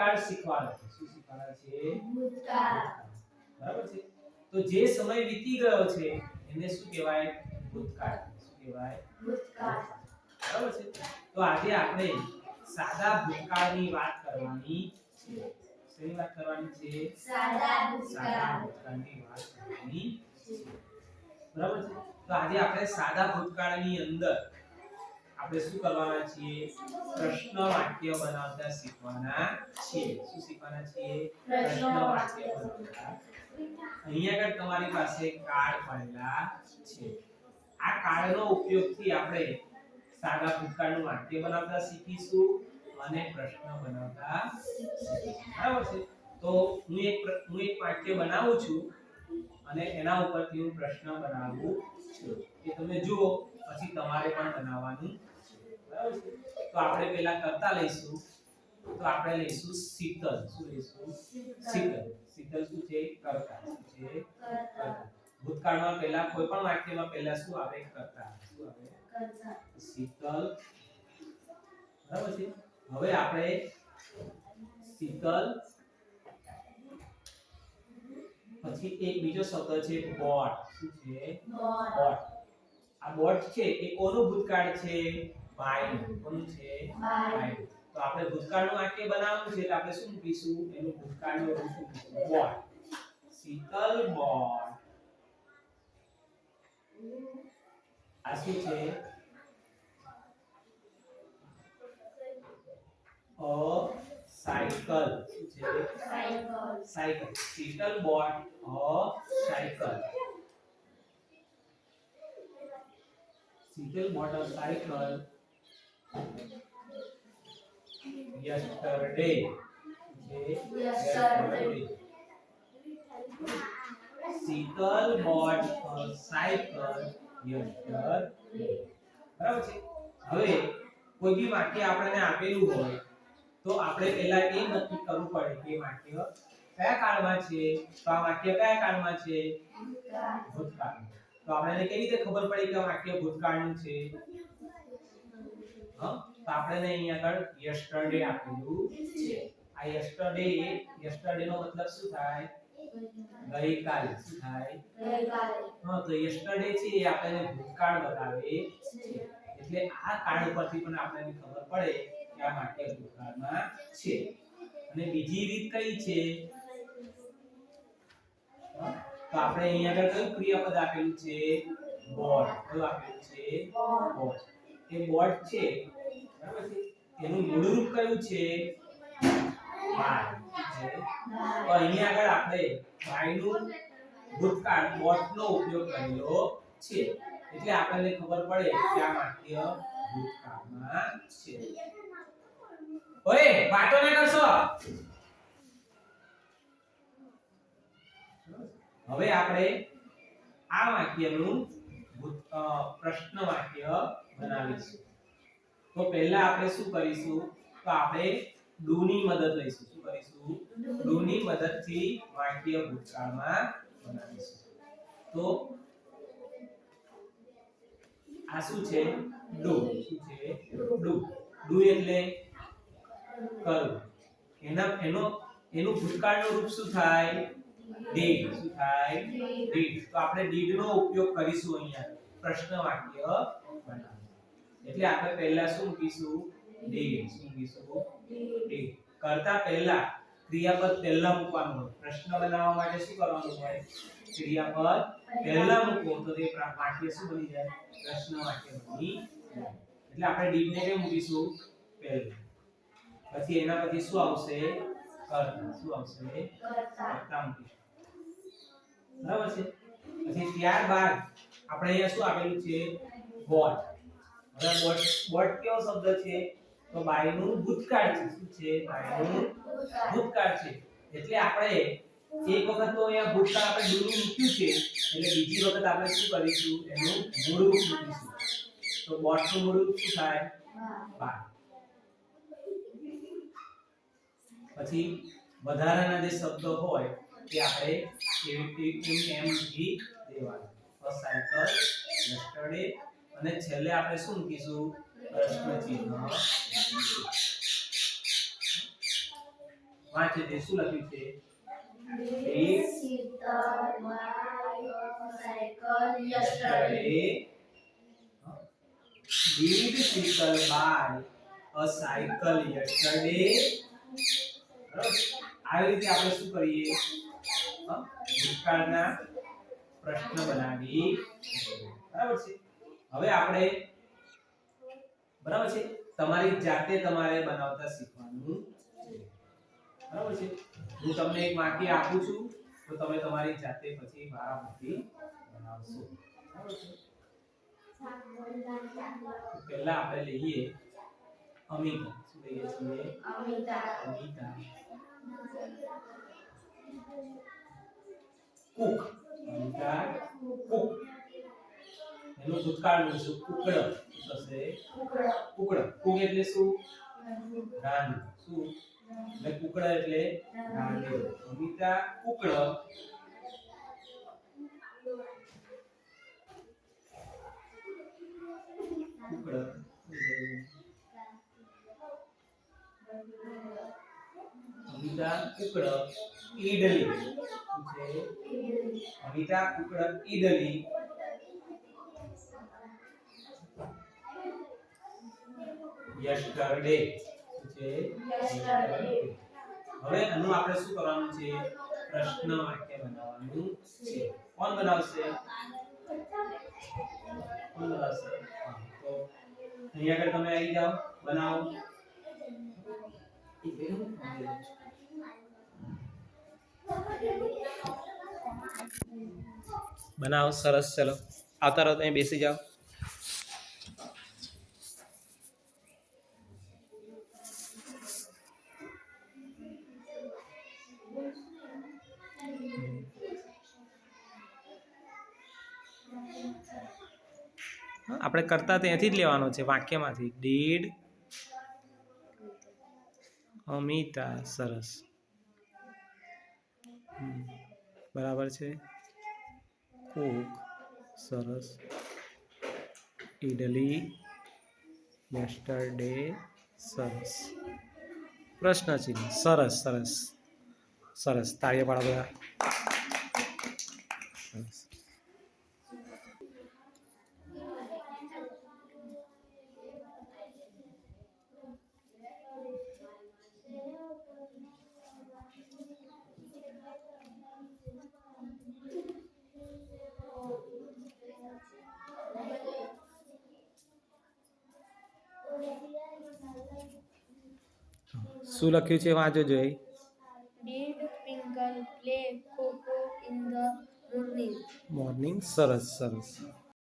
ભૂતકાળ શીખવાડે છે. શું શીખવાડે છે? ભૂતકાળ બરાબર છે? તો જે સમય વીતી ગયો છે એને શું કહેવાય? ભૂતકાળ. શું કહેવાય? ભૂતકાળ. બરાબર છે? તો આજે આપણે સાદા ભૂતકાળની વાત કરવાની છે. શેની વાત કરવાની છે? સાદા ભૂતકાળની વાત કરવાની છે. બરાબર છે? તો આજે આપણે સાદા ભૂતકાળની અંદર આપણે શું કરવાના છીએ? પ્રશ્ન વાક્ય બનાવતા શીખવાના છીએ. શું શીખવાના છીએ? પ્રશ્ન વાક્ય બનાવતા. અહીંયા આગળ તમારી પાસે કાર્ડ પડેલા છે. આ કાર્ડનો ઉપયોગથી આપણે સાદા ભૂતકાળનું વાક્ય બનાવતા શીખીશું અને પ્રશ્ન બનાવતા બરાબર છે? તો હું એક હું એક વાક્ય બનાવું છું અને એના ઉપરથી હું પ્રશ્ન બનાવું છું. એ તમે જુઓ, પછી તમારે પણ બનાવવાનું તો આપણે પહેલા કરતા લઈશું. તો આપણે લઈશું શીતલ. શું લઈશું? શીતલ. શીતલ શું છે? કરતા. શું છે? કરતા. ભૂતકાળમાં પહેલા કોઈ પણ વાક્યમાં પહેલા શું આવે? કરતા. શું આવે? કરતા. શીતલ. બરાબર છે? હવે આપણે શીતલ. પછી એક બીજો શબ્દ છે બોટ. શું છે? બોટ. બોટ. આ બોટ છે એ કોનું ભૂતકાળ છે? ભાઈ કોનું છે. તો આપણે ભૂતકાળનું વાક્ય બનાવવાનું છે એટલે આપણે શું મૂકીશું? એનું ભૂતકાળનું રૂપ શું મૂકીશું? શીતલ બોટ આ શું છે? A cycle. શું છે? Cycle. Cycle. Shital bought a cycle. Shital bought a cycle yesterday Yesterday. Sheetal bought a cycle. Yesterday બરાબર છે? હવે કોઈ બી વાક્ય આપણને આપેલું હોય તો આપણે પહેલા એ નક્કી કરવું પડે કે વાક્ય કયા કાળમાં છે? તો આ વાક્ય કયા કાળમાં છે? ભૂતકાળ તો આપણને કેવી રીતે ખબર પડી કે આ વાક્ય ભૂતકાળનું છે? હા? તો આપણને અહીંયા આગળ યસ્ટરડે આપેલું છે આ યસ્ટરડે યસ્ટરડે નો મતલબ શું થાય? ગઈકાલે શું થાય? ગઈકાલે હા તો યસ્ટરડે છે એ આપણને ભૂતકાળ બતાવે છે એટલે આ કાળ પરથી પણ આપણને ખબર પડે કે આ માટે ભૂતકાળમાં છે. અને બીજી રીત કઈ છે? તો આપણે અહીંયા આગળ કયું ક્રિયાપદ આપેલું છે? બોટ કયું આપેલું છે? બોટ એ બોટ છે. બરાબર છે એનું કયું છે? છે તો અહીં આગળ આપણે બાયનું ભૂતકાળ, બોટનો ઉપયોગ કરેલો છે. એટલે આપણને ખબર પડે કે આ વાક્ય ભૂતકાળમાં છે. ઓય વાતો ના કરશો? હવે આપણે આ વાક્યનું પ્રશ્ન વાક્ય બનાવીશું. તો પહેલા આપણે શું કરીશું? તો આપણે ડુ મદદ લઈશું. શું કરીશું? ડુ મદદથી વાક્ય ભૂતકાળમાં બનાવીશું. તો આ શું છે? ડુ. શું છે ડુ. ડુ એટલે કરવું એના, એનો, એનું ભૂતકાળનું રૂપ શું થાય? ડીડ. શું થાય? ડીડ. તો આપણે ડીડ નો ઉપયોગ કરીશું અહીંયા. પ્રશ્ન વાક્ય બનાવવા એટલે આપણે પહેલા શું મૂકીશું ડી. શું મૂકીશું ડી. કરતા પહેલા ક્રિયાપદ પહેલા મૂકવાનું હોય. પ્રશ્ન બનાવવા માટે શું કરવાનું હોય? ક્રિયાપદ પહેલા મૂકવું તો તે વાક્ય શું બની જાય? પ્રશ્ન વાક્ય બની જાય. એટલે આપણે ડી ને કેમ મૂકીશું? પહેલું. પછી એના પછી શું આવશે? કરતા. શું આવશે? કરતા મૂકીશું. બરાબર છે? પછી ત્યારબાદ આપણે અહીંયા શું આપેલું છે? બોટ હવે બોટ બોટ કયો શબ્દ છે? તો બાયનું ભૂતકાળ છે. શું છે? બાયનું ભૂતકાળ છે. એટલે આપણે એક વખત તો અહીંયા ભૂતકાળ આપણે ડૂનું મૂક્યું છે. એટલે બીજી વખત આપણે શું કરીશું? એનું મૂળ મૂકીશું. તો બોટનું મૂળ શું થાય? પછી વધારાના જે શબ્દો હોય તે આપણે એમ એવી એમ જી દેવાના. ફર્સ્ટ સાયકલ યસ્ટરડે અને છેલ્લે આપણે શું મૂકીશું પ્રશ્ન ચિહ્ન. વાંચે તે શું લખ્યું છે Did? Sheetal buy a cycle yesterday? આવી રીતે આપણે શું કરીએ? ભૂતકાળના પ્રશ્ન બનાવી બરાબર છે હવે આપણે બરાબર છે? તમારી જાતે તમારે બનાવતા શીખવાનું બરાબર છે? હું તમને એક વાક્ય આપું છું, તો તમે તમારી જાતે પછી વારાફરતી બનાવશો. પહેલા આપણે લઈએ અમિતા. શું લઈએ છીએ? અમિતા. અમિતા કુક. અમિતા કુક. એનું ભૂતકાળનું શું કુકડ થશે. Kukra. કુકડ કુક એટલે શું? રાંધવું. શું? એટલે કુકડ એટલે રાંધવું. Amita cooked. Cooked. Amita cooked. Idli. Amita cooked idli. Yesterday છે. હવે આનું આપણે શું કરવાનું છે? પ્રશ્ન વાક્ય બનાવવાનું છે. કોણ બનાવશે? કોણ બનાવશે? તો અહીંયા આગળ તમે આવી જાઓ બનાવો. બનાવો સરસ ચલો. આવતા રહો અહીં બેસી જાઓ. આપણે કરતા ત્યાંથી જ લેવાનો છે, વાક્યમાંથી. ડીડ અમિતા, સરસ. બરાબર છે. કોક, સરસ. ઇડલી, યસ્ટરડે, સરસ. પ્રશ્ન ચિહ્ન સરસ સરસ. સરસ તાળીઓ પાડો બધા. સરસ. શું લખ્યું છે વાંચો જોઈ Did Twinkle play Coco in the morning? Morning સરસ સરસ